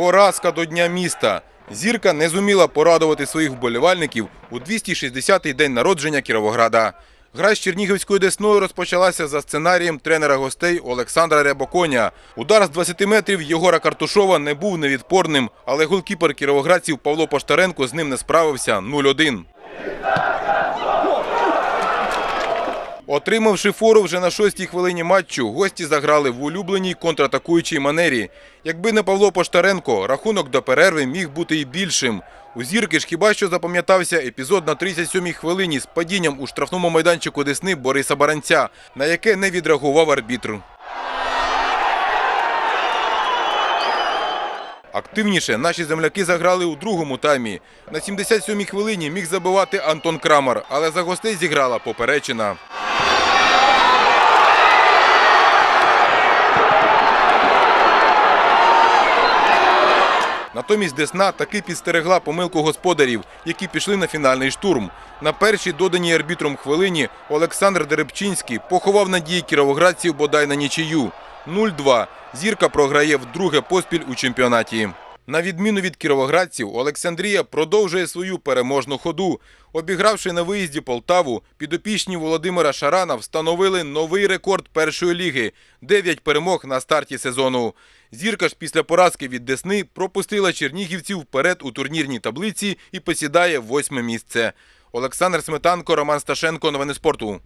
Поразка до Дня міста. Зірка не зуміла порадувати своїх вболівальників у 260-й день народження Кіровограда. Гра з Чернігівською Десною розпочалася за сценарієм тренера гостей Олександра Рябоконя. Удар з 20 метрів Єгора Картушова не був невідпорним, але голкіпер кіровоградців Павло Поштаренко з ним не справився 0-1. Отримавши фору вже на шостій хвилині матчу, гості заграли в улюбленій контратакуючій манері. Якби не Павло Поштаренко, рахунок до перерви міг бути і більшим. У зірки ж хіба що запам'ятався епізод на 37-й хвилині з падінням у штрафному майданчику Десни Бориса Баранця, на яке не відреагував арбітр. Активніше наші земляки заграли у другому таймі. На 77-й хвилині міг забивати Антон Крамар, але за гостей зіграла поперечина. Натомість Десна таки підстерегла помилку господарів, які пішли на фінальний штурм. На першій доданій арбітром хвилині Олександр Деребчинський поховав надії кіровоградців бодай на нічию. 0-2. Зірка програє вдруге поспіль у чемпіонаті. На відміну від кіровоградців, Олександрія продовжує свою переможну ходу. Обігравши на виїзді Полтаву, підопічні Володимира Шарана встановили новий рекорд першої ліги – 9 перемог на старті сезону. Зірка ж після поразки від Десни пропустила чернігівців вперед у турнірній таблиці і посідає восьме місце. Олександр Сметанко, Роман Сташенко. Новини спорту.